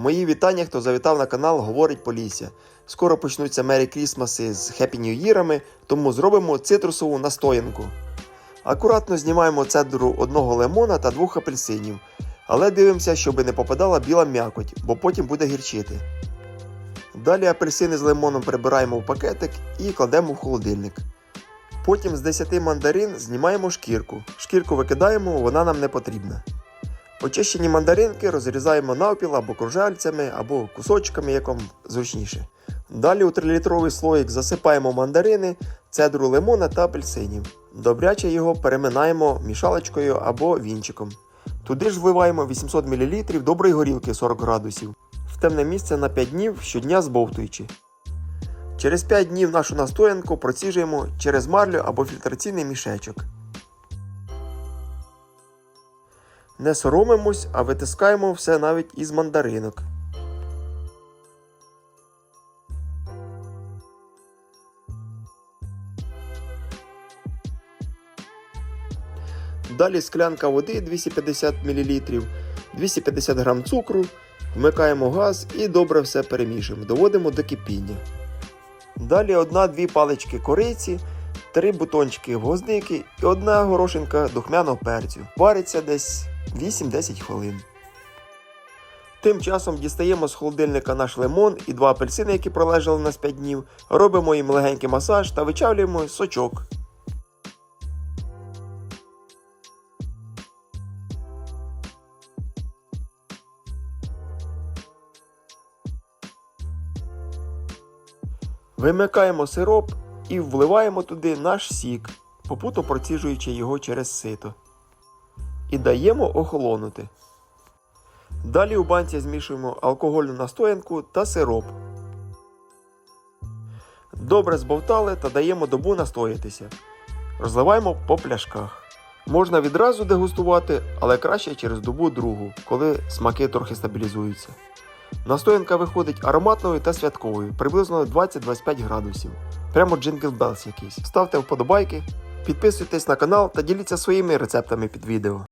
Мої вітання, хто завітав на канал Говорить Полісся. Скоро почнуться Мері Крісмаси з New Year'ами, тому зробимо цитрусову настоянку. Акуратно знімаємо цедру одного лимона та двох апельсинів, але дивимося, щоб не попадала біла м'якоть, бо потім буде гірчити. Далі апельсини з лимоном прибираємо в пакетик і кладемо в холодильник. Потім з 10 мандарин знімаємо шкірку. Шкірку викидаємо, вона нам не потрібна. Очищені мандаринки розрізаємо навпіл або кружальцями, або кусочками, як вам зручніше. Далі у 3-літровий слоїк засипаємо мандарини, цедру лимона та апельсинів. Добряче його переминаємо мішалочкою або вінчиком. Туди ж вливаємо 800 мл доброї горілки 40 градусів. В темне місце на 5 днів щодня збовтуючи. Через 5 днів нашу настоянку проціжуємо через марлю або фільтраційний мішечок. Не соромимось, а витискаємо все навіть із мандаринок. Далі склянка води 250 мл, 250 г цукру, вмикаємо газ і добре все перемішуємо, доводимо до кипіння. Далі 1-2 палички кориці, 3 бутончики гвоздики і одна горошинка духмяного перцю. Вариться десь 8-10 хвилин. Тим часом дістаємо з холодильника наш лимон і два апельсини, які пролежали нас 5 днів, робимо їм легенький масаж та вичавлюємо сочок. Вимикаємо сироп і вливаємо туди наш сік, попутно проціжуючи його через сито. І даємо охолонути. Далі у банці змішуємо алкогольну настоянку та сироп. Добре збовтали та даємо добу настоятися. Розливаємо по пляшках. Можна відразу дегустувати, але краще через добу другу, коли смаки трохи стабілізуються. Настоянка виходить ароматною та святковою, приблизно 20-25 градусів. Прямо джингл белс якийсь. Ставте вподобайки, підписуйтесь на канал та діліться своїми рецептами під відео.